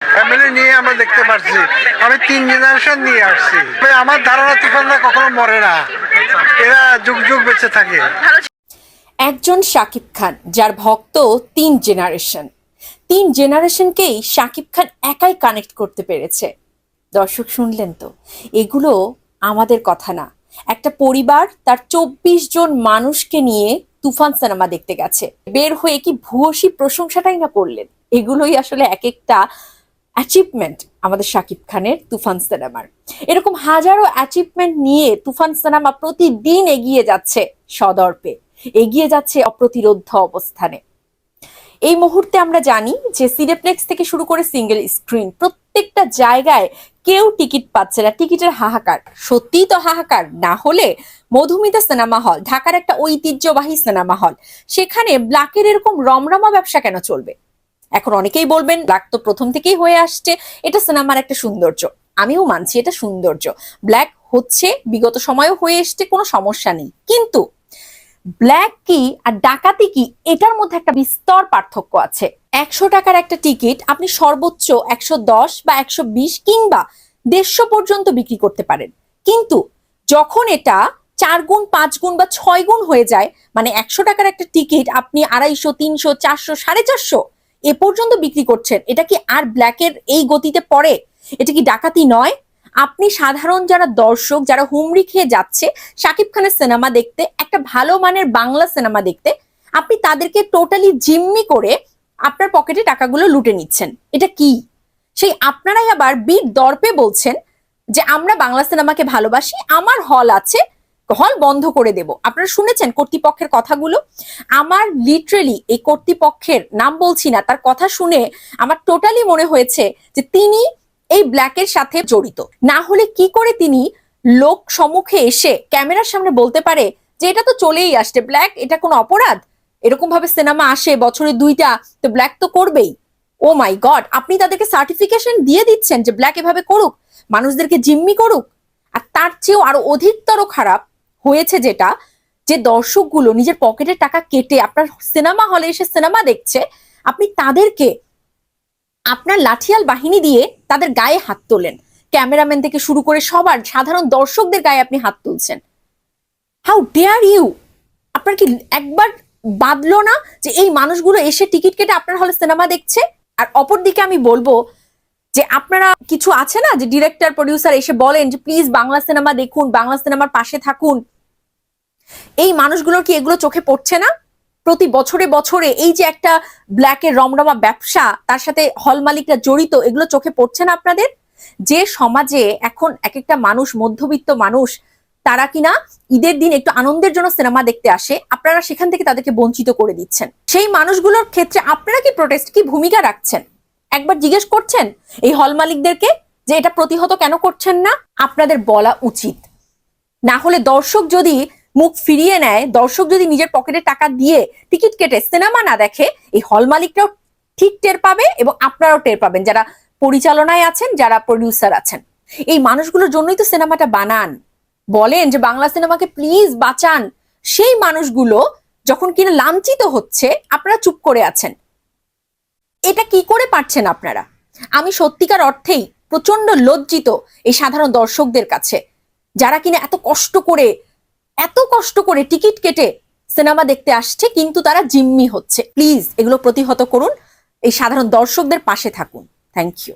Family নিয়ে আমরা দেখতে পাচ্ছি আমি তিন জেনারেশন নিয়ে আসছি। আমার ধারণা তুফানরা কখনো মরে না। এরা যুগ যুগ বেঁচে থাকে। একজন শাকিব খান, যার ভক্ত তিন জেনারেশন তিন জেনারেশনকেই শাকিব খান একাই কানেক্ট করতে পেরেছে। দর্শক শুনলেন তো, এগুলো আমাদের কথা না। একটা পরিবার তার চব্বিশ জন মানুষকে নিয়ে তুফান সিনেমা দেখতে গেছে। বের হয়ে কি ভূয়সী প্রশংসাটাই না করলেন? এগুলোই আসলে এক একটা অ্যাচিভমেন্ট আমাদের শাকিব খানের তুফান সিনেমার। এরকম হাজারো অ্যাচিভমেন্ট নিয়ে তুফান সিনেমা প্রতিদিন এগিয়ে যাচ্ছে সদর্পে। এগিয়ে যাচ্ছে অপ্রতিরোধ অবস্থানে। এই মুহূর্তে আমরা জানি যে সিনেপ্লেক্স থেকে শুরু করে সিঙ্গেল স্ক্রিন প্রত্যেকটা জায়গায় কেউ টিকিট পাচ্ছে না। টিকিটের হাহাকার সত্যিই তো হাহাকার। না হলে মধুমিতা সিনেমা হল, ঢাকার একটা ঐতিহ্যবাহী সিনেমা হল, সেখানে ব্ল্যাকের এরকম রমরমা ব্যবসা কেন চলবে? এখন অনেকেই বলবেন, ব্ল্যাক তো প্রথম থেকেই হয়ে আসছে, এটা সিনেমার একটা সৌন্দর্য। আমিও মানছি এটা সৌন্দর্য। ব্ল্যাক হচ্ছে, বিগত সময়েও হয়ে এসছে, কোনো সমস্যা নেই। কিন্তু ব্ল্যাক কি আর ডাকাতি কি, এটার মধ্যে একটা বিস্তর পার্থক্য আছে। একশো টাকার একটা টিকিট আপনি সর্বোচ্চ একশো দশ বা একশো বিশ কিংবা দেড়শো পর্যন্ত বিক্রি করতে পারেন। কিন্তু যখন এটা চার গুণ, পাঁচ গুণ বা ছয় গুণ হয়ে যায় মানে একশো টাকার একটা টিকিট আপনি আড়াইশো, তিনশো, চারশো, সাড়ে চারশো এ পর্যন্ত বিক্রি করছেন। এটা কি আর ব্ল্যাকের এই গতিতে পড়ে? এটা কি ডাকাতি নয়? আপনি সাধারণ যারা দর্শক, যারা হুমড়ি খেয়ে যাচ্ছে, শাকিব খানের সিনেমা দেখতে, একটা ভালো মানের বাংলা সিনেমা দেখতে, আপনি তাদেরকে টোটালি জিম্মি করে আপনার পকেটে টাকাগুলো লুটে নিচ্ছেন। এটা কি? সেই আপনারাই আবার বিট দর্পে বলছেন যে, আমরা বাংলা সিনেমাকে ভালোবাসি, আমার হল আছে হল বন্ধ করে দেব। আপনারা শুনেছেন কর্তৃপক্ষের কথাগুলো? আমার লিটারেলি এই কর্তৃপক্ষের নাম বলছি না, তার কথা শুনে আমার টোটালি মনে হয়েছে যে তিনি এই ব্ল্যাকের সাথে জড়িত। না হলে কি করে তিনি লোক সম্মুখে এসে ক্যামেরার সামনে বলতে পারে যে এটা তো চলেই আসছে ব্ল্যাক এটা কোনো অপরাধ? এরকম ভাবে সিনেমা আসে, বছরে দুইটা, তো ব্ল্যাক তো করবেই। ও মাই গড আপনি তাদেরকে সার্টিফিকেশন দিয়ে দিচ্ছেন যে ব্ল্যাক এভাবে করুক, মানুষদেরকে জিম্মি করুক, আর তার চেয়েও আরও অধিকতর খারাপ হয়েছে যেটা, যে দর্শকগুলো নিজের পকেটের টাকা কেটে আপনার সিনেমা হলে এসে সিনেমা দেখছে, আপনি তাদেরকে আপনার লাঠিয়াল বাহিনী দিয়ে তাদের গায়ে হাত তোলেন। ক্যামেরাম্যান থেকে শুরু করে সবার, সাধারণ দর্শকদের গায়ে আপনি হাত তুলছেন। হাউ ডেয়ার ইউ আপনার কি একবার বাদলো না যে এই মানুষগুলো এসে টিকিট কেটে আপনার হলে সিনেমা দেখছে? আর অপরদিকে আমি বলব যে আপনারা কিছু আছে না যে ডিরেক্টর প্রডিউসার এসে বলেন যে প্লিজ বাংলা সিনেমা দেখুন, বাংলা সিনেমার পাশে থাকুন। এই মানুষগুলোর কি এগুলো চোখে পড়ছে না? প্রতি বছরে বছরে এই যে একটা ব্ল্যাকের রমরমা ব্যবসা, তার সাথে হল মালিকরা জড়িত, এগুলো চোখে পড়ছে না আপনাদের? যে সমাজে এখন এক একটা মানুষ, মধ্যবিত্ত মানুষ, তারা কিনা ঈদের দিন একটু আনন্দের জন্য সিনেমা দেখতে আসে, আপনারা সেখান থেকে তাদেরকে বঞ্চিত করে দিচ্ছেন। সেই মানুষগুলোর ক্ষেত্রে আপনারা কি প্রোটেস্ট কি ভূমিকা রাখছেন? একবার জিজ্ঞেস করছেন এই হল মালিকদেরকে যে এটা প্রতিহত কেন করছেন না? আপনাদের বলা উচিত। না হলে দর্শক যদি মুখ ফিরিয়ে নেয়, দর্শক যদি নিজের পকেটে টাকা দিয়ে টিকিট কেটে সিনেমা না দেখে, এই হল মালিকরাও ঠিক টের পাবে এবং আপনারাও টের পাবেন। যারা পরিচালনায় আছেন, যারা প্রডিউসার আছেন। এই মানুষগুলোর জন্যই তো সিনেমাটা বানান। বলেন যে বাংলা সিনেমাকে প্লিজ বাঁচান। সেই মানুষগুলো যখন কিনা লাঞ্ছিত হচ্ছে, আপনারা চুপ করে আছেন। এটা কি করে পারছেন আপনারা? আমি সত্যিকার অর্থেই প্রচণ্ড লজ্জিত এই সাধারণ দর্শকদের কাছে, যারা কিনা এত কষ্ট করে, এত কষ্ট করে টিকিট কেটে সিনেমা দেখতে আসছে, কিন্তু তারা জিম্মি হচ্ছে। প্লিজ এগুলো প্রতিহত করুন, এই সাধারণ দর্শকদের পাশে থাকুন। Thank you.